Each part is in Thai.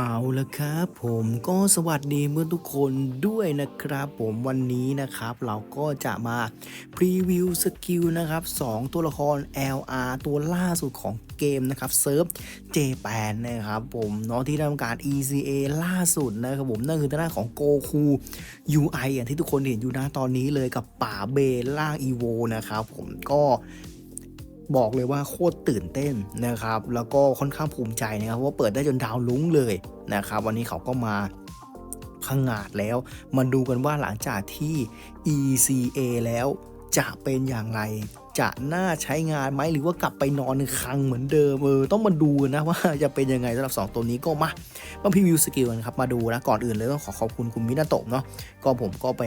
เอาละครับผมก็สวัสดีเมื่อนทุกคนด้วยนะครับ ผมวันนี้นะครับ เราก็จะมาพรีวิวสกิลนะครับ 2 ตัวละคร LR ตัวล่าสุดของเกมนะครับเซิร์ฟ J8 นะครับผมเนาะที่ทำการ ECA ล่าสุดนะครับผมนั่นคือทางด้านของโกคู UI อย่างที่ทุกคนเห็นอยู่นะตอนนี้เลยกับป่าเบล่างอีโวนะครับผมก็ บอกเลยว่าโคตรตื่นเต้นนะครับ แล้วก็ค่อนข้างภูมิใจนะครับเพราะว่าเปิดได้จนดาวลุ้งเลยนะครับ วันนี้เขาก็มาพังงาดแล้ว มาดูกันว่าหลังจากที่ ECA แล้วจะเป็นอย่างไร จะน่าใช้งานไหมหรือว่ากลับไปนอนคลังเหมือนเดิมเออต้องมาดูนะว่าจะเป็นยังไงสำหรับ 2 ตัวนี้ก็มามาพรีวิวสกิลกันครับมาดูนะก่อนอื่นเลยต้องขอขอบคุณคุณมินาโตะเนาะก็ผมก็ไป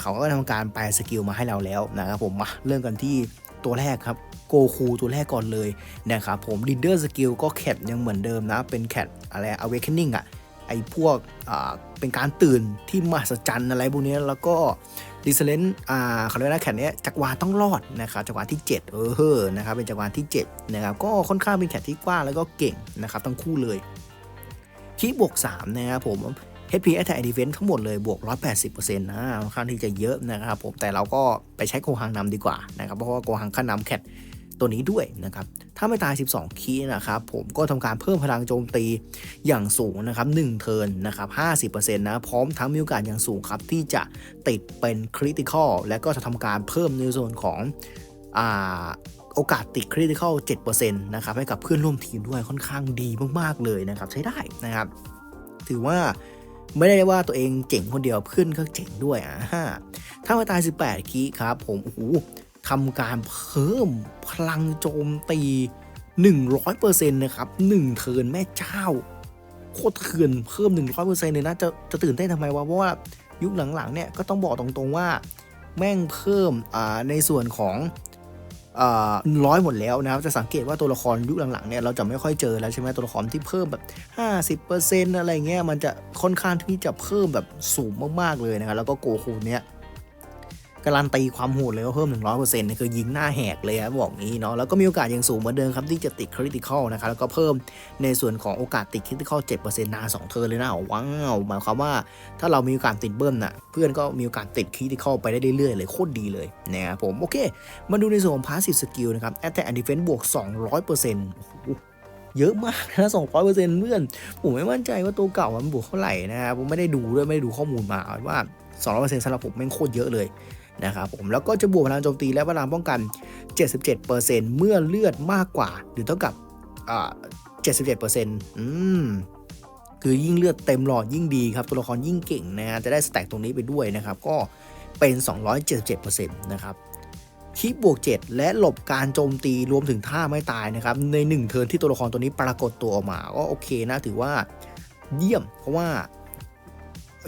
เขาก็ทำการแปลสกิลมาให้เราแล้วนะครับผมมาเริ่มกันที่ ตัวแรกครับโกคูตัวแรกก่อนเลยนะครับผม Leader Skill ก็แคทยังเหมือนเดิมนะ เป็นแคทอะไร Awakening อะ่ะไอพวกอ่าเป็นการตื่นที่มหัศจรรย์อะไรพวกนี้แล้วก็ดิสเลนอ่าเขาเรียกว่าแคทเนี้ยจักรวาลต้องรอดนะครับจักรวาลที่ 7 เออนะครับเป็นจักรวาลที่7นะครับก็ค่อนข้างเป็นแคทที่กว้างแล้วก็เก่งนะครับทั้งคู่เลยคีบวก3นะครับผม HP Attack Defense ทั้งหมดเลยบวก 180%นะค่อนข้างที่จะเยอะนะครับผมแต่เราก็ไปใช้โกหังนำดีกว่านะครับเพราะว่าโกหังขั้นนำแคทตัวนี้ด้วยนะครับ ถ้าไม่ตาย 12 คีนะครับ ผมก็ทำการเพิ่มพลังโจมตีอย่างสูงนะครับ1เทิร์นนะครับ 50%นะ พร้อมทั้งมีโอกาสอย่างสูงครับ ที่จะติดเป็นคริติคอลและก็จะทำการเพิ่มในส่วนของอ่าโอกาสติดคริติคอล7%นะครับให้กับเพื่อนร่วมทีมด้วยค่อนข้างดีมาก ๆ เลยนะครับ ใช้ได้นะครับ ถือว่า ไม่ได้ว่าตัวเองเจ๋งคนเดียวเพื่อนก็เจ๋งด้วยอะถ้ามาตาย 18คีครับผมโอ้โหทำการเพิ่มพลังโจมตี 100%นะครับ 1 เทินแม่เจ้า โคตรเถื่อนเพิ่ม 100%เลยนะจะจะตื่นเต้นทำไมวะเพราะว่ายุคหลังๆเนี่ยก็ต้องบอกตรงๆว่า แม่งเพิ่มอ่าในส่วนของ ร้อยหมดแล้วนะครับจะสังเกตว่าตัวละครยุคหลังๆเนี่ยเราจะไม่ค่อยเจอแล้วใช่ไหมตัวละครที่เพิ่มแบบ 50%อะไรเงี้ยมันจะค่อนข้างที่จะเพิ่มแบบสูงมากๆเลยนะครับแล้วก็โกคูเนี่ย การันตีความโหดเลยว่าเพิ่ม 100%เนี่ยคือยิงหน้าแหกเลยครับบอกงี้เนาะแล้วก็มีโอกาสยังสูงเหมือนเดิมครับที่จะติดคริติคอลนะครับแล้วก็เพิ่มในส่วนของโอกาสติดคริติคอล7%นาน2เทิร์นเลยนะว้าวหมายความว่าถ้าเรามีโอกาสติดเบิ้ลน่ะเพื่อนก็มีโอกาสติดคริติคอลไปได้เรื่อยๆเลยโคตรดีเลยนะครับผมโอเค มาดูในส่วนของพาสซีฟสกิลนะครับ Attack and Defense บวก 200%โอ้โหเยอะมากนะ200%เปอร์เซ็นต์เพื่อน ผมไม่มั่นใจว่าตัวเก่ามันบวกเท่าไหร่นะครับผมไม่ได้ดูด้วย ไม่ได้ดูข้อมูลมาว่า200%สำหรับผมแม่งโคตรเยอะเลย นะครับผมแล้วก็จะบวกพลังโจมตีและพลังป้องกัน 77%เมื่อเลือดมากกว่า หรือเท่ากับอ่า77%อืมคือยิ่งเลือดเต็มหลอดยิ่งดีครับ ตัวละครยิ่งเก่งนะฮะจะได้สแต็กตรงนี้ไปด้วยนะครับ ก็เป็น 277%นะครับคีบบวก 7 และหลบการโจมตีรวมถึงท่าไม่ตายนะครับ ใน 1 เทิร์นที่ตัวละครตัวนี้ปรากฏตัวออกมา ก็โอเคนะ ถือว่าเยี่ยมเพราะว่า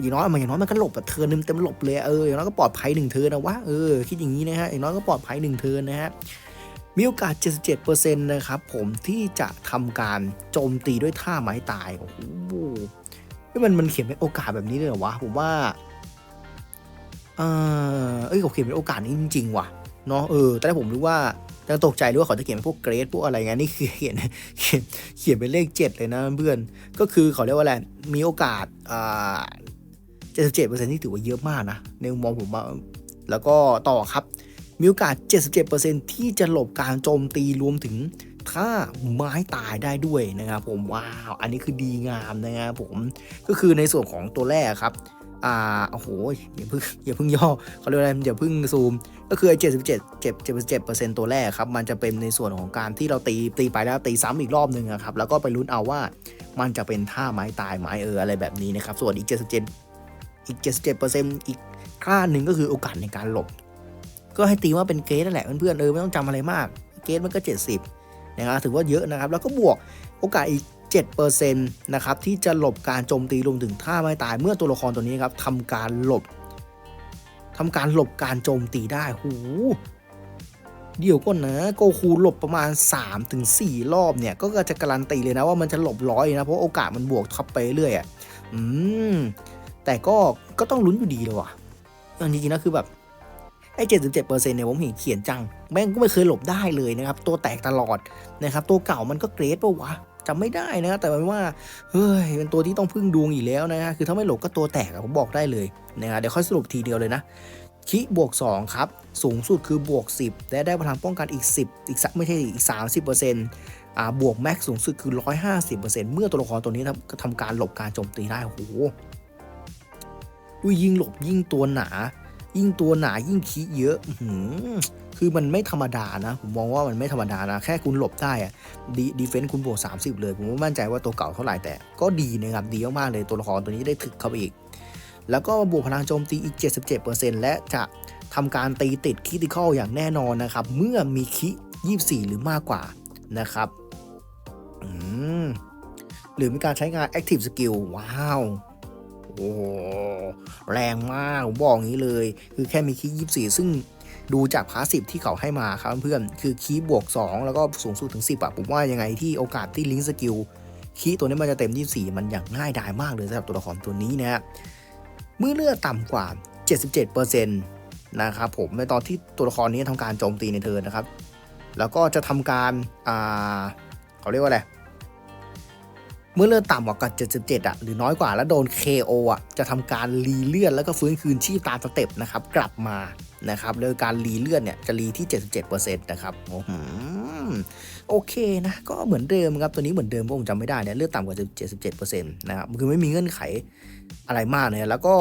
อย่างน้อยมันอย่างน้อยมันก็หลบแบบเทินนึงเต็มหลบเลยเอออย่างน้อยก็ปลอดภัยหนึ่งเทินนะวะเออคิดอย่างนี้นะฮะอย่างน้อยก็ปลอดภัยหนึ่งเทินนะฮะมีโอกาส 77%นะครับผมที่จะทำการโจมตีด้วยท่าไม้ตายโอ้โหมันมันเขียนเป็นโอกาสแบบนี้เลยเหรอวะผมว่าเออเอ้ยเขาเขียนเป็นโอกาสนี้จริงๆว่ะเนาะเออแต่ผมรู้ว่ายังตกใจด้วยว่าเขาจะเขียนเป็นพวกเกรดพวกอะไรเงี้ยนี่คือเขียนเขียนเขียนเป็นเลข 7 เลยนะเพื่อนก็คือเขาเรียกว่าอะไรมีโอกาสอ่า 77%ที่ถือว่าเยอะมากนะในมุมมองผมว่าแล้วก็ต่อครับมีโอกาส 77%ที่จะหลบการโจมตีรวมถึงถ้าไม้ตายได้ด้วยนะครับผมว้าว อันนี้คือดีงามนะครับผมก็คือในส่วนของตัวแรกครับอ่าโอ้โหอย่าเพิ่งอย่าเพิ่งย่อเขาเรียกอะไรอย่าเพิ่งซูม ก็คือ77 77 77ตัวแรกครับ มันจะเป็นในส่วนของการที่เราตีตีไปแล้วตีซ้ำอีกรอบหนึ่งครับ แล้วก็ไปลุ้นเอาว่ามันจะเป็นท่าไม้ตายไม้เอออะไรแบบนี้นะครับ ส่วนอีก77 อีก 77%อีกค่าหนึ่งก็คือโอกาสในการหลบ ก็ให้ตีว่าเป็นเกสนั่นแหละเพื่อนๆเออไม่ต้องจำอะไรมาก เกสมันก็ 70 นะครับถือว่าเยอะนะครับ แล้วก็บวกโอกาสอีก 7%นะครับที่จะหลบการโจมตีรวมถึงท่าไม่ตายเมื่อตัวละครตัวนี้ครับทำการหลบทำการหลบการโจมตีได้หูเดี๋ยวก่อนนะโกคูหลบประมาณ 3-4 รอบเนี่ย ก็จะการันตีเลยนะว่ามันจะหลบร้อยนะ เพราะโอกาสมันบวกท็อปไปเรื่อยอะอืม แต่ก็ก็ต้องลุ้นอยู่ดีเลยว่ะจริงๆนะคือแบบไอ้เจ็ดสิบเจ็ดเปอร์เซ็นต์เนี่ยผมเห็นเขียนจัง แม่งก็ไม่เคยหลบได้เลยนะครับ ตัวแตกตลอดนะครับ ตัวเก่ามันก็เกรดปะวะจำไม่ได้นะแต่ว่าเฮ้ยเป็นตัวที่ต้องพึ่งดวงอีกแล้วนะฮะคือถ้าไม่หลบก็ตัวแตกผมบอกได้เลยนะครับเดี๋ยวค่อยสรุปทีเดียวเลยนะคิบวก2ครับ สูงสุดคือบวก 10 และได้พลังป้องกันอีก 10 อีกสักไม่ใช่อีก 30%อ่าบวกแม็กสูงสุดคือ 150%เมื่อตัวละครตัวนี้ทำทำการหลบการโจมตีได้โอ้โห อุ้ยยิ่งหลบยิ่งตัวหนา ยิ่งตัวหนายิ่งคีเยอะหืคือมันไม่ธรรมดานะ ผมมองว่ามันไม่ธรรมดานะ แค่คุณหลบได้อะดีดีเฟนต์คุณบวก 30 เลย ผมไม่มั่นใจว่าตัวเก่าเท่าไหร่แต่ก็ดีนะครับ ดีมากๆเลยตัวละครตัวนี้ได้ถึกเข้าไปอีก แล้วก็บวกพลังโจมตีอีก 77%และจะทำการตีติดคิติคอลอย่างแน่นอนนะครับ เมื่อมีคิ 24 หรือมากกว่านะครับหรือมีการใช้งาน Active Skill ว้าว โอ้โหแรงมากผมบอกอย่างนี้เลย คือแค่มีคีย์24ซึ่งดูจากพาสซีฟที่เขาให้มาครับเพื่อนคือคีย์บวก 2 แล้วก็สูงสุดถึง 10อะผมว่ายังไงที่โอกาสที่ลิงก์สกิลคีย์ตัวนี้มันจะเต็ม 24 มันอย่างง่ายดายมากเลยสำหรับตัวละครตัวนี้นะฮะเมื่อเลือดต่ำกว่า 77%นะครับผมในตอนที่ตัวละครนี้ทำการโจมตีในเทิร์นนะครับ แล้วก็จะทำการอ่าเขาเรียกว่าอะไร เมื่อเลือดต่ำกว่า 77 อะ หรือน้อยกว่าแล้วโดน KO อะ จะทำการรีเลือดแล้วก็ฟื้นคืนชีพตามสเต็ปนะครับ กลับมานะครับ โดยการรีเลือดเนี่ยจะรีที่ 77%นะครับโอ้โหโอเคนะ ก็เหมือนเดิมครับ ตัวนี้เหมือนเดิมผมจำไม่ได้เนี่ยเลือดต่ำกว่า 77%นะครับ คือไม่มีเงื่อนไขอะไรมากเลยแล้วก็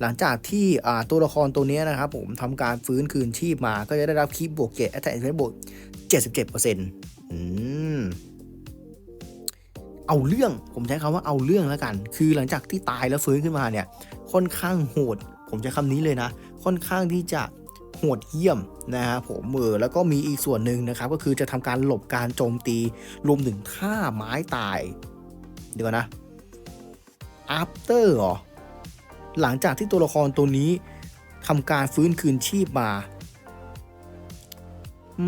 หลังจากที่ตัวละครตัวนี้นะครับผมทำการฟื้นคืนชีพมาก็จะได้รับคีบบวกเกตแอตแทกบวก77%อืม เอาเรื่องผมใช้คำว่าเอาเรื่องแล้วกัน คือหลังจากที่ตายแล้วฟื้นขึ้นมาเนี่ยค่อนข้างโหด ผมใช้คำนี้เลยนะ ค่อนข้างที่จะโหดเยี่ยมนะครับผมเออแล้วก็มีอีกส่วนหนึ่งนะครับ ก็คือจะทำการหลบการโจมตีรวมถึงท่าไม้ตาย เดี๋ยวนะ after หรอหลังจากที่ตัวละครตัวนี้ทำการฟื้นคืนชีพมา อื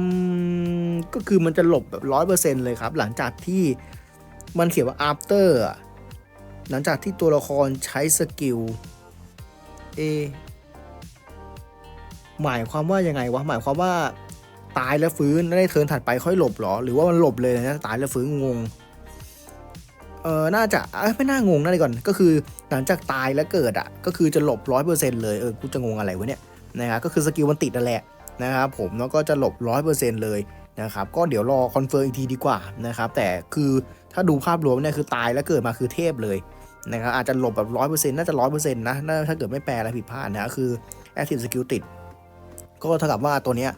ม ก็คือมันจะหลบแบบร้อยเปอร์เซ็นเลยครับ หลังจากที่ มันเขียนว่า after หลังจากที่ตัวละครใช้สกิลเอหมายความว่ายังไงวะ หมายความว่าตายแล้วฟื้นแล้วได้เทิร์นถัดไปค่อยหลบเหรอ หรือว่ามันหลบเลยนะ ตายแล้วฟื้นงง เออน่าจะไม่น่างงนะเลยก่อน ก็คือหลังจากตายแล้วเกิดอะ ก็คือจะหลบร้อยเปอร์เซ็นต์เลย เออ กูจะงงอะไรวะเนี่ย นะครับ ก็คือสกิลมันติดนั่นแหละนะครับผม แล้วก็จะหลบร้อยเปอร์เซ็นต์เลยนะครับ ก็เดี๋ยวรอคอนเฟิร์มอีกทีดีกว่านะครับ แต่คือ ถ้าดูภาพรวมเนี่ยคือตายแล้วเกิดมาคือเทพเลยนะครับอาจจะหลบแบบร้อยเปอร์เซ็นต์น่าจะร้อยเปอร์เซ็นต์นะถ้าเกิดไม่แปลอะไรผิดพลาดนะคือ active skill ติด ก็เท่ากับว่าตัวเนี้ย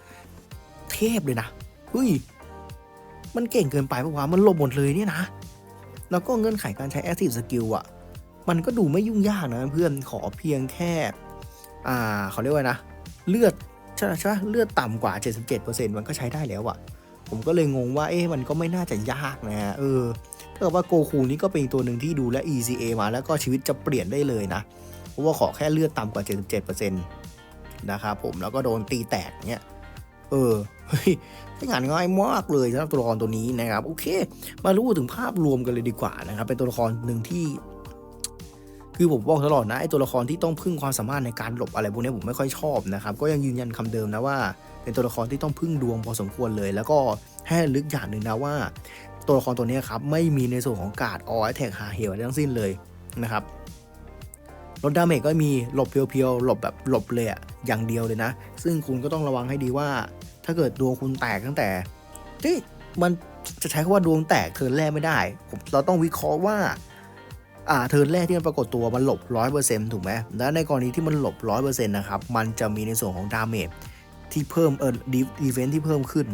เทพเลยนะเฮ้ยมันเก่งเกินไปปะวะมันหลบหมดเลยเนี่ยนะ แล้วก็เงื่อนไขการใช้ active skill อะ มันก็ดูไม่ยุ่งยากนะเพื่อนขอเพียงแค่ อ่าเขาเรียกว่านะ เลือดใช่ใช่เลือดต่ำกว่า 77%มันก็ใช้ได้แล้วอะผมก็เลยงงว่าเอ๊ะมันก็ไม่น่าจะยากนะฮะเออ ถ้าเกิดว่าโกคูนี่ก็เป็นตัวหนึ่งที่ดูและ ECA มาแล้วก็ชีวิตจะเปลี่ยนได้เลยนะ เพราะว่าขอแค่เลือดต่ำกว่า 77%นะครับผมแล้วก็โดนตีแตกเนี้ยเออเฮ้ยงานง่ายมากเลยสำหรับตัวละครตัวนี้นะครับ โอเค มารู้ถึงภาพรวมกันเลยดีกว่านะครับ เป็นตัวละครหนึ่งที่ คือผมบอกตลอดนะไอ้ตัวละครที่ต้องพึ่งความสามารถในการหลบอะไรพวกนี้ผมไม่ค่อยชอบนะครับ ก็ยังยืนยันคำเดิมนะว่า เป็นตัวละครที่ต้องพึ่งดวงพอสมควรเลย แล้วก็ให้ลึกอย่างหนึ่งนะว่า ตัวละครตัวนี้ครับไม่มีในส่วนของการ์ดออแท็กหาเฮลทั้งสิ้นเลยนะครับลดดาเมจก็มีหลบเพียวๆหลบแบบหลบเลยอะอย่างเดียวเลยนะ ซึ่งคุณก็ต้องระวังให้ดีว่า ถ้าเกิดดวงคุณแตกตั้งแต่ที่มันจะใช้คำว่าดวงแตกเทิร์นแรกไม่ได้ผมเราต้องวิเคราะห์ว่าอ่าเทิร์นแรกที่มันปรากฏตัวมันหลบร้อยเปอร์เซ็นต์ถูกไหมแล้วในกรณีที่มันหลบร้อยเปอร์เซ็นต์นะครับมันจะมีในส่วนของดาเมจที่เพิ่มเออดีเฟนที่เพิ่มขึ้น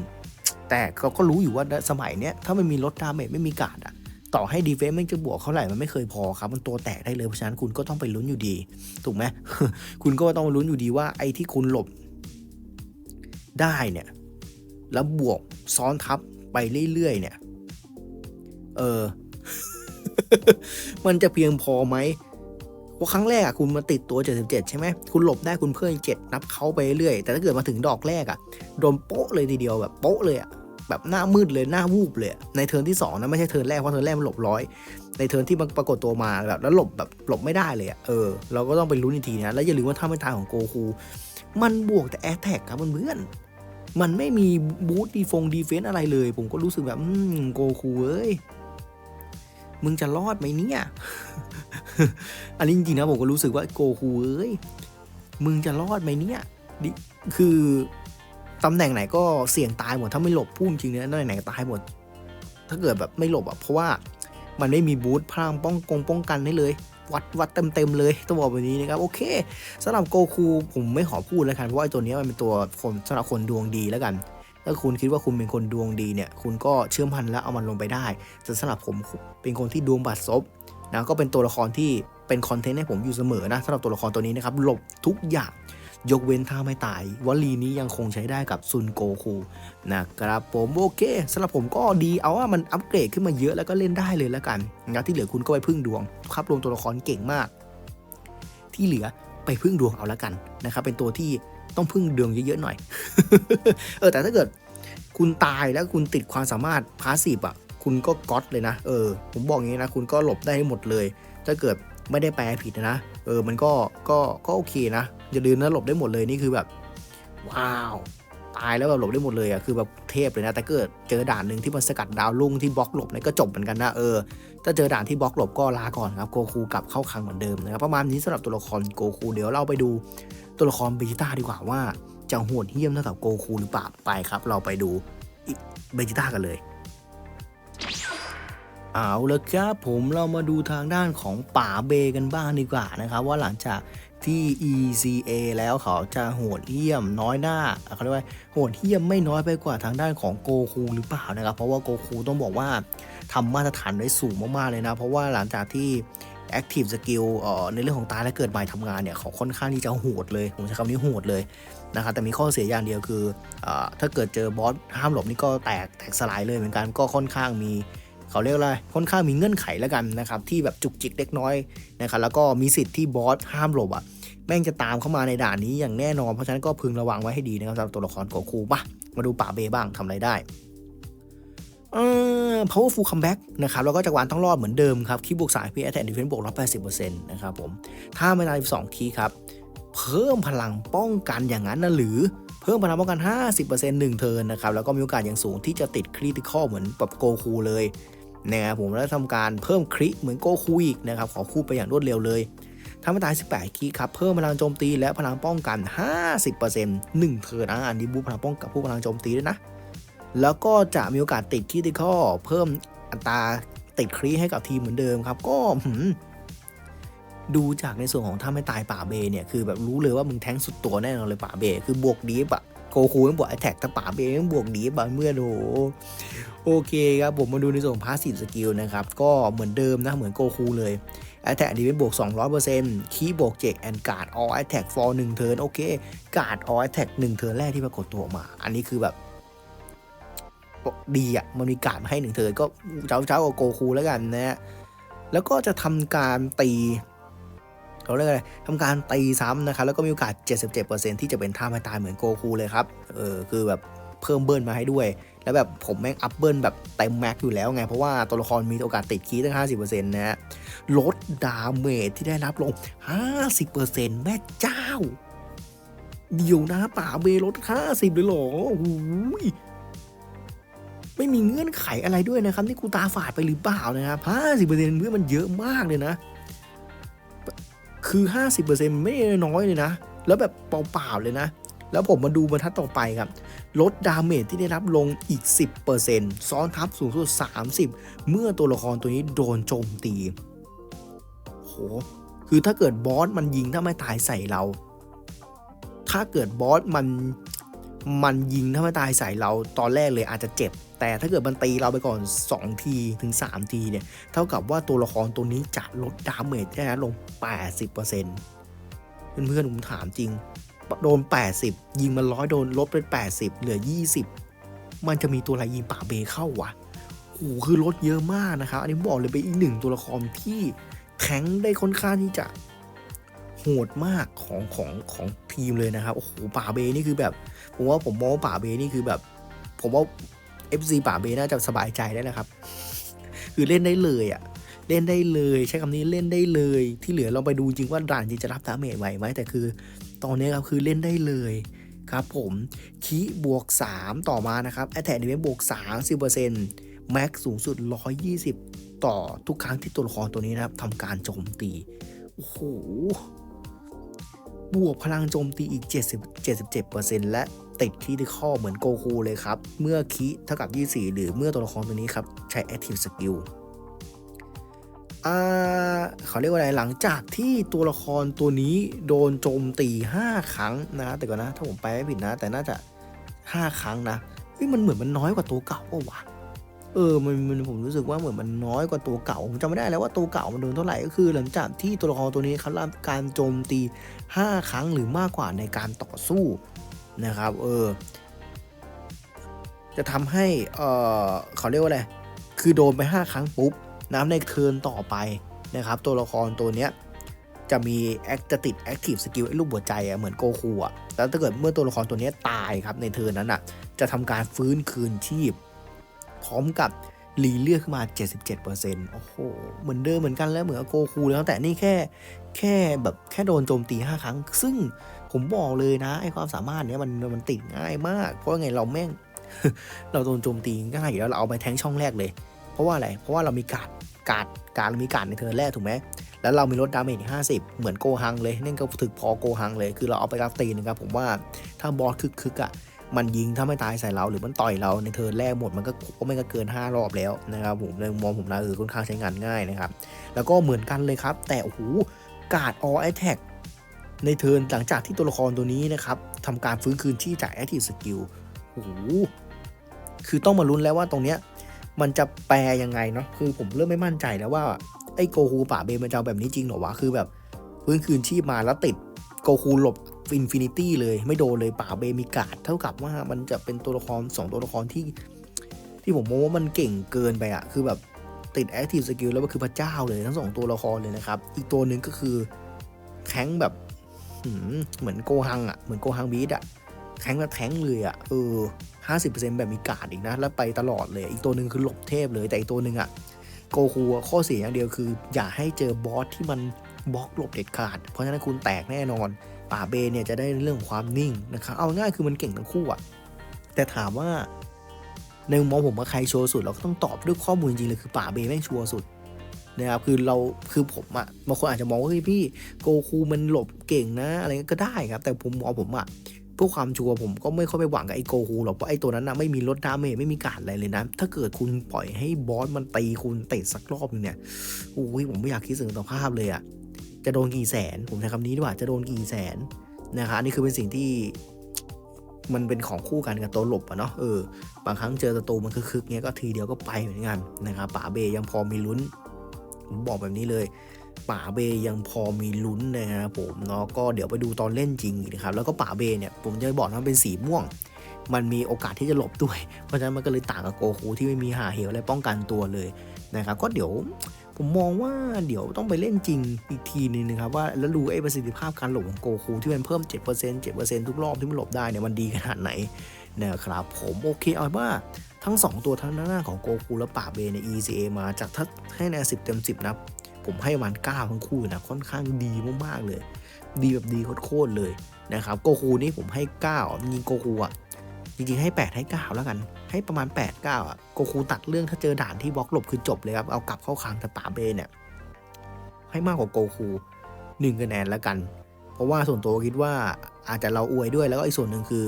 แต่เขาก็รู้อยู่ว่าสมัยเนี้ยถ้าไม่มีลดดาเมจไม่มีการ์ดอะต่อให้ดีเฟนซ์มันจะบวกเท่าไหร่ มันไม่เคยพอครับ มันตัวแตกได้เลย เพราะฉะนั้นคุณก็ต้องไปลุ้นอยู่ดี ถูกไหม คุณก็ต้องลุ้นอยู่ดีว่าไอ้ที่คุณหลบได้เนี่ย แล้วบวกซ้อนทับไปเรื่อยๆเนี่ย เออ มันจะเพียงพอไหมเพราะครั้งแรกอะคุณมาติดตัว 77 ใช่ไหม คุณหลบได้คุณเพิ่มเจ็ดนับเขาไปเรื่อย แต่ถ้าเกิดมาถึงดอกแรกอะโดนโป๊ะเลยทีเดียวแบบโป๊ะเลยอะ แบบหน้ามืดเลยหน้าวูบเลย ในเทิร์นที่2นะไม่ใช่เทิร์นแรกเพราะเทิร์นแรกมันหลบร้อย ในเทิร์นที่มันปรากฏตัวมาแบบแล้วหลบแบบหลบไม่ได้เลยอะเออเราก็ต้องไปลุ้นอีกทีนะแล้วอย่าลืมว่าถ้าไม่ตายของโกคูมันบวกแต่แอตแทกครับเพื่อนมันไม่มีบูทดีฟงดีเฟนต์อะไรเลย ผมก็รู้สึกแบบอืมโกคูเอ้ยมึงจะรอดไหมเนี่ยอันนี้จริงๆนะผมก็รู้สึกว่าโกคูเอ้ยมึงจะรอดไหมเนี่ยดิคือ ตำแหน่งไหนก็เสี่ยงตายหมด ถ้าไม่หลบพุ่งจริงเนี่ยตำแหน่งไหนตายหมด ถ้าเกิดแบบไม่หลบอะ เพราะว่ามันไม่มีบูทพลังป้องกงป้องกันได้เลย วัดวัดเต็มเต็มเลยต้องบอกแบบนี้นะครับ โอเคสำหรับโกคูผมไม่ขอพูดแล้วกัน เพราะว่าไอ้ตัวนี้มันเป็นตัวคนสำหรับคนดวงดีแล้วกันถ้าคุณคิดว่าคุณเป็นคนดวงดีเนี่ย คุณก็เชื่อมั่นแล้วเอามันลงไปได้แต่สำหรับผมเป็นคนที่ดวงบาดซบนะก็เป็นตัวละครที่เป็นคอนเทนต์ให้ผมอยู่เสมอนะสำหรับตัวละครตัวนี้นะครับหลบทุกอย่าง ยกเว้นท่าไม่ตายวลีนี้ยังคงใช้ได้กับซุนโกคูนะครับผมโอเคสำหรับผมก็ดีเอาว่ามันอัปเกรดขึ้นมาเยอะแล้วก็เล่นได้เลยแล้วกันนะที่เหลือคุณก็ไปพึ่งดวงครับรวมตัวละครเก่งมาก ที่เหลือไปพึ่งดวงเอาแล้วกันนะครับเป็นตัวที่ต้องพึ่งดวงเยอะๆหน่อย เออแต่ถ้าเกิดคุณตายแล้วคุณติดความสามารถพาสซีฟอะคุณก็ก๊อตเลยนะ เออ ผมบอกอย่างนี้นะ คุณก็หลบได้หมดเลย ถ้าเกิดไม่ได้แปลผิดนะ เออมันก็ก็ก็โอเคนะอย่าลืมนะหลบได้หมดเลยนี่คือแบบ ว้าวตายแล้วแบบหลบได้หมดเลยอะคือแบบเทพเลยนะแต่เกิดเจอด่านหนึ่งที่มันสกัดดาวลุ่งที่บล็อกหลบเนี่ยก็จบเหมือนกันนะเออถ้าเจอด่านที่บล็อกหลบก็ลาก่อนครับโกคูกลับเข้าคังเหมือนเดิมนะครับประมาณนี้สำหรับตัวละครโกคูเดี๋ยวเราไปดูตัวละครเบจิต้าดีกว่าว่าจะโหดเหี้ยมเท่ากับโกคูหรือเปล่าไปครับ เราไปดูเบจิต้ากันเลย เอาละครับผมเรามาดูทางด้านของป่าเบกันบ้างดีกว่านะครับ ว่าหลังจากที่ ECA แล้วเขาจะโหดเหี้ยมน้อยหน้าเขาเรียกว่าโหดเหี้ยมไม่น้อยไปกว่าทางด้านของโกคูหรือเปล่านะครับ เพราะว่าโกคูต้องบอกว่าทำมาตรฐานได้สูงมากๆเลยนะ เพราะว่าหลังจากที่ Active Skill เอ่อในเรื่องของตายและเกิดใหม่ทำงานเนี่ย เขาค่อนข้างที่จะโหดเลย ผมใช้คำนี้โหดเลยนะครับแต่มีข้อเสียอย่างเดียวคืออถ้าเกิดเจอบอสห้ามหลบนี่ก็แตกแตกสลายเลยเหมือนกันก็ค่อนข้างมี เขาเรียกอะไรค่อนข้างมีเงื่อนไขแล้วกันนะครับที่แบบจุกจิกเล็กน้อยนะครับแล้วก็มีสิทธิ์ที่บอสห้ามหลบอะแม่งจะตามเข้ามาในด่านนี้อย่างแน่นอนเพราะฉะนั้นก็พึงระวังไว้ให้ดีนะครับสำหรับตัวละครโกคูปะมาดูป่าเบบ้างทำอะไรได้เอ่อ powerful comeback นะครับแล้วก็จักรวาลต้องรอดเหมือนเดิมครับคีย์บวกสายพีแอตแทนดิเฟนบวก180%นะครับผมถ้าไม่ได้2คีย์ครับ เพิ่มพลังป้องกันอย่างนั้นนะหรือเพิ่มพลังป้องกัน 50%หนึ่งเทิร์นนะครับแล้วก็มีโอกาสอย่างสูงที่จะติดคริติคอลเหมือนแบบโกคูเลย นะครับผมแล้วทำการเพิ่มคริเหมือนโกคูอีกนะครับขอคู่ไปอย่างรวดเร็วเลยถ้าไม่ตาย 18 คีครับ เพิ่มพลังโจมตีและพลังป้องกัน 50% 1 เทิร์นอะอันนี้บูพลังป้องกับผู้พลังโจมตีด้วยนะ แล้วก็จะมีโอกาสติดคริติคอเพิ่มอัตราติดครีให้กับทีมเหมือนเดิมครับ ก็ดูจากในส่วนของถ้าไม่ตายป่าเบเนี่ย คือแบบรู้เลยว่ามึงแท้งสุดตัวแน่นอนเลยป่าเบ คือบวกดีปะ โกคูมันบวกไอแท็กแต่ป่าเบมันบวกดีปะเมื่อโดโอเคครับผมมาดูในส่วนพาสซีฟสกิลนะครับ ก็เหมือนเดิมนะ เหมือนโกคูเลย Attack ดีเป็นบวก 200%คีย์บวกเจกแอนการ์ด all attack for 1 turn โอเค การ์ด all attack 1 turn แรกที่ปรากฏตัวมา อันนี้คือแบบดีอะ มันมีการ์ดมาให้1เทิร์นก็เจ้าเจ้ากับโกคูแล้วกันนะฮะแล้วก็จะทำการตี เขาเรียกอะไรทำการตีซ้ำนะครับแล้วก็มีโอกาส 77%ที่จะเป็นท่าไม่ตายเหมือนโกคูเลยครับเออคือแบบเพิ่มเบิร์นมาให้ด้วย แล้วแบบผมแม่งอัพเบิลแบบเต็มแม็กอยู่แล้วไง เพราะว่าตัวละครมีโอกาสติดคีย์ตั้ง 50%นะฮะลดดาเมจที่ได้รับลง 50%แม่เจ้า เดี๋ยวนะป่าเบลด 50เลยเหรอโอ้ยไม่มีเงื่อนไขอะไรด้วยนะครับ นี่กูตาฝาดไปหรือเปล่านะครับ 50%เพื่อมันเยอะมากเลยนะ คือ 50%ไม่ได้น้อยเลยนะ แล้วแบบเปล่าๆเลยนะ แล้วผมมาดูบรรทัดต่อไปครับ ลดดาเมจที่ได้รับลงอีก 10%ซ้อนทับสูงสุด 30 เมื่อตัวละครตัวนี้โดนโจมตีโหคือถ้าเกิดบอสมันยิงถ้าไม่ตายใส่เรา ถ้าเกิดบอสมันมันยิงถ้าไม่ตายใส่เราตอนแรกเลยอาจจะเจ็บ แต่ถ้าเกิดมันตีเราไปก่อน 2 ทีถึง 3 ทีเนี่ย เท่ากับว่าตัวละครตัวนี้จะลดดาเมจได้รับลง 80%เพื่อนๆผมถามจริง โดน 80 ยิงมันร้อยโดนลดเป็น 80 เหลือ 20 มันจะมีตัวอะไรยิงป่าเบเข้าวะโอ้คือลดเยอะมากนะครับ อันนี้บอกเลยเป็นอีกหนึ่งตัวละครที่แข็งได้ค่อนข้างที่จะโหดมากของของของทีมเลยนะครับ โอ้โหป่าเบนี่คือแบบ ผมว่าผมมองว่าป่าเบนี่คือแบบ ผมว่า FC ป่าเบน่าจะสบายใจได้แล้วครับ คือเล่นได้เลยอะ่ะเล่นได้เลยใช้คำนี้เล่นได้เลย ที่เหลือเราไปดูจริงว่าด่านจริงจะรับดาเมจไหวไหมแต่คือ ตอนนี้ครับคือเล่นได้เลยครับผมคีบวก 3 ต่อมานะครับแอตแทกดีเมบวก 30%แม็กสูงสุด 120 ต่อทุกครั้งที่ตัวละครตัวนี้นะครับทำการโจมตี โอ้โห บวกพลังโจมตีอีก 70 77%และ ติดคีที่ข้อเหมือนโกคูเลยครับ เมื่อคีเท่ากับ 24 หรือเมื่อตัวละครตัวนี้ครับใช้ Active Skill อ่าเขาเรียกว่าอะไรหลังจากที่ตัวละครตัวนี้โดนโจมตี 5 ครั้งนะแต่ก่อนนะ ถ้าผมไปไม่ผิดนะ แต่น่าจะ 5 ครั้งนะเฮ้ยมันเหมือนมันน้อยกว่าตัวเก่าปะวะเออมันมันผมรู้สึกว่าเหมือนมันน้อยกว่าตัวเก่าผมจำไม่ได้แล้วว่าตัวเก่ามันโดนเท่าไหร่ก็คือ หลังจากที่ตัวละครตัวนี้เขารับการโจมตี 5 ครั้งหรือมากกว่าในการต่อสู้ นะครับ เออ จะทำให้ เออเขาเรียกว่าอะไร คือโดนไป 5 ครั้งปุ๊บ น้ำในเทิร์นต่อไปนะครับ ตัวละครตัวเนี้ยจะมีแอคจะติด Active Skill ไอ้รูปหัวใจอะเหมือนโกคูอะแล้วถ้าเกิดเมื่อตัวละครตัวเนี้ยตายครับในเทิร์นนั้นอะจะทำการฟื้นคืนชีพ พร้อมกับรีเลือดขึ้นมา 77%โอ้โห เหมือนเดิมเหมือนกันแล้วเหมือนโกคูแล้วแต่นี่แค่แค่แบบแค่โดนโจมตี 5 ครั้ง ซึ่ง ผมบอกเลยนะไอความสามารถเนี้ยมันมันติดง่ายมาก เพราะไงเราแม่ง เราโดนโจมตีง่ายอยู่แล้วเราเอาไปแทงช่องแรกเลย เพราะว่าอะไร เพราะว่าเรามีการดการดการดมีการดในเทิร์นแรกถูกไหมแล้วเรามีลดดาเมจอีก50เหมือนโกฮังเลยนั่นก็ถึกพอโกฮังเลย คือเราเอาไปรับตีนะครับผมว่าถ้าบอสคึกคึกๆอะมันยิงถ้าไม่ตายใส่เราหรือมันต่อยเราในเทิร์นแรกหมดมันก็ก็ไม่ก็เกิน 5 รอบแล้วนะครับผมในมุมมองผมนะเออค่อนข้างใช้งานง่ายนะครับ แล้วก็เหมือนกันเลยครับ แต่โอ้โหการ์ดออ t แท็ก ในเทิร์นหลังจากที่ตัวละครตัวนี้นะครับทำการฟื้นคืนที่จาก Active Skill โอ้โหคือต้องมาลุ้นแล้วว่าตรงเนี้ยมันจะแปลยังไงเนาะคือผมเริ่มไม่มั่นใจแล้วว่าไอ้โกฮูป่าเบมันจะเอาแบบนี้จริงเหรอวะคือแบบฟื้นคืนชีพมาแล้วติดโกคูหลบอินฟินิตี้เลยไม่โดนเลยป่าเบมีกาดเท่ากับว่ามันจะเป็นตัวละครสองตัวละครที่ ที่ผมมองว่ามันเก่งเกินไปอะคือแบบติดแอคทีฟสกิลแล้วมันคือพระเจ้าเลยทั้งสองตัวละครเลยนะครับ อีกตัวหนึ่งก็คือแข้งแบบ เหมือนโกฮังอะ เหมือนโกฮังบีดอะแข้งแบบแท้งเลยอะเออห้าสิบเปอร์เซ็นต์แบบมีการ์ดอีกนะ แล้วไปตลอดเลย อีกตัวหนึ่งคือหลบเทพเลย แต่อีกตัวหนึ่งอะ โกคูข้อเสียอย่างเดียวคือ อย่าให้เจอบอสที่มันบล็อกหลบเด็ดขาด เพราะฉะนั้นคุณแตกแน่นอน ป่าเบเนี่ยจะได้เรื่องของความนิ่งนะครับ เอาง่ายคือมันเก่งทั้งคู่อะ แต่ถามว่าในมุมมองผมว่าใครชัวร์สุด เราก็ต้องตอบด้วยข้อมูลจริงเลยคือป่าเบแม่งชัวร์สุด นะครับคือเราคือผมอะบางคนอาจจะมองว่าเฮ้ยพี่โกคูมันหลบเก่งนะอะไรก็ได้ครับ แต่ผมมองผมอะเพื่อความชัวร์ผมก็ไม่ค่อยไปหวังกับไอ้โกคูหรอกเพราะไอ้ตัวนั้นนะไม่มีลดดาเมจไม่มีการอะไรเลยนะ ถ้าเกิดคุณปล่อยให้บอสมันตีคุณเตะสักรอบนึงเนี่ยโอ้ยผมไม่อยากคิดถึงต่อภาพเลยอะจะโดนกี่แสน ผมใช้คำนี้ดีกว่าจะโดนกี่แสนนะครับอันนี้คือเป็นสิ่งที่มันเป็นของคู่กันกับตัวหลบอะเนาะเออบางครั้งเจอศัตรูมันคึกๆเงี้ยก็ทีเดียวก็ไปเหมือนกันนะครับป๋าเบยังพอมีลุ้น ผมบอกแบบนี้เลยป๋าเบยังพอมีลุ้นนะครับผมเนาะก็เดี๋ยวไปดูตอนเล่นจริงนะครับแล้วก็ป๋าเบเนี่ยผมจะบอกนะมันเป็นสีม่วง มันมีโอกาสที่จะหลบด้วย เพราะฉะนั้นมันก็เลยต่างกับโกคูที่ไม่มีหาเหวอะไรป้องกันตัวเลยนะครับก็เดี๋ยวผมมองว่าเดี๋ยวต้องไปเล่นจริงอีกทีนึงนะครับว่าแล้วดูไอ้ประสิทธิภาพการหลบของโกคูที่มันเพิ่ม 7% 7%ทุกรอบที่มันหลบได้เนี่ยมันดีขนาดไหนนะครับผมโอเคเอาว่า ทั้ง 2 ตัวทั้งหน้าของโกคูและป่าเบใน ECA มาจากถ้าให้แนว10 เต็ม 10 นะ ผมให้มัน9ทั้งคู่นะ ค่อนข้างดีมากๆเลย ดีแบบดีโคตรเลยนะครับโกคูนี่ผมให้9จริงโกคูอะจริงๆให้ 8 ให้ 9 แล้วกัน ให้ประมาณ 8 9 อะโกคูตัดเรื่องถ้าเจอด่านที่บล็อกหลบคือจบเลยครับ เอากลับเข้าคางแต่ป่าเบเนี่ยให้มากกว่าโกคูหนึ่งคะแนนแล้วกัน เพราะว่าส่วนตัวคิดว่าอาจจะเราอวยด้วยแล้วก็อีกส่วนหนึ่งคือ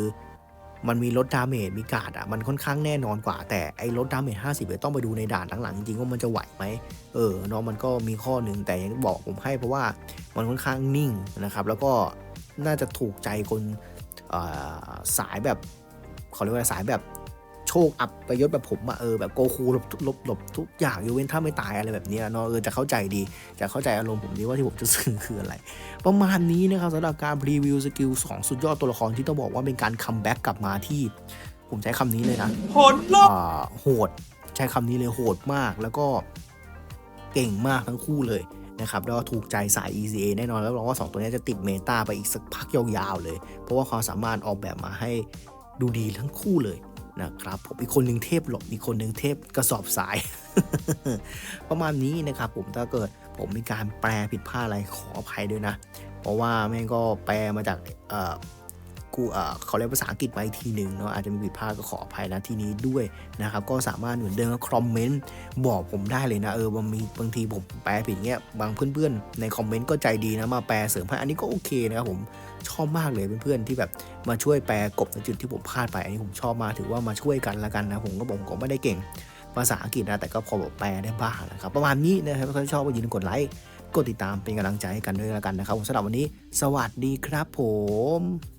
มันมีลดดาเมจมีกาดอะมันค่อนข้างแน่นอนกว่า แต่ไอ้ลดดาเมจ50เนี่ยต้องไปดูในด่านหลังๆจริงๆว่ามันจะไหวไหมเออเนาะมันก็มีข้อหนึ่งแต่ยังบอกผมให้เพราะว่ามันค่อนข้างนิ่งนะครับ แล้วก็น่าจะถูกใจคนสายแบบเขาเรียกว่าสายแบบ คอับประยศแบบผมอะเออแบบโกคูหลบหลบหลบทุกอย่างยกเว้นถ้าไม่ตายอะไรแบบเนี้ยเนาะเออจะเข้าใจดี จะเข้าใจอารมณ์ผมดีว่าที่ผมจะสื่อคืออะไร ประมาณนี้นะครับสำหรับการพรีวิวสกิลของสุดยอดตัวละครที่ต้องบอกว่าเป็นการคัมแบ็กกลับมาที่ผมใช้คำนี้เลยนะผลลัพธ์อ่าโหดใช้คำนี้เลยโหดมากแล้วก็เก่งมากทั้งคู่เลยนะครับแล้วก็ถูกใจสาย ECA แน่นอนแล้วรองว่า 2 ตัวนี้จะติดเมตาไปอีกสักพักยาวๆเลย เพราะว่าความสามารถออกแบบมาให้ดูดีทั้งคู่เลย นะครับผมอีกคนหนึ่งเทพหลบอีกคนหนึ่งเทพกระสอบสาย ประมาณนี้นะครับผมถ้าเกิดผมมีการแปลผิดพลาดอะไรขออภัยด้วยนะ เพราะว่าแม่งก็แปลมาจากเอ่อ กูเขาเรียกภาษาอังกฤษมาอีกทีหนึ่งเนาะอาจจะมีผิดพลาดก็ขออภัยนะที่นี้ด้วยนะครับก็สามารถเหมือนเดิมก็คอมเมนต์บอกผมได้เลยนะเออบางมีบางทีผมแปลผิดเงี้ยบางเพื่อนๆในคอมเมนต์ก็ใจดีนะมาแปลเสริมให้อันนี้ก็โอเคนะครับผมชอบมากเลยเพื่อนๆที่แบบมาช่วยแปลกบในจุดที่ผมพลาดไปอันนี้ผมชอบมาถือว่ามาช่วยกันละกันนะผมก็ผมก็ไม่ได้เก่งภาษาอังกฤษนะแต่ก็พอแบบแปลได้บ้างนะครับประมาณนี้นะครับถ้าชอบก็อย่าลืมกดไลค์กดติดตามเป็นกำลังใจให้กันด้วยล้วกันนะครับสำหรับวันนี้ สวัสดีครับผม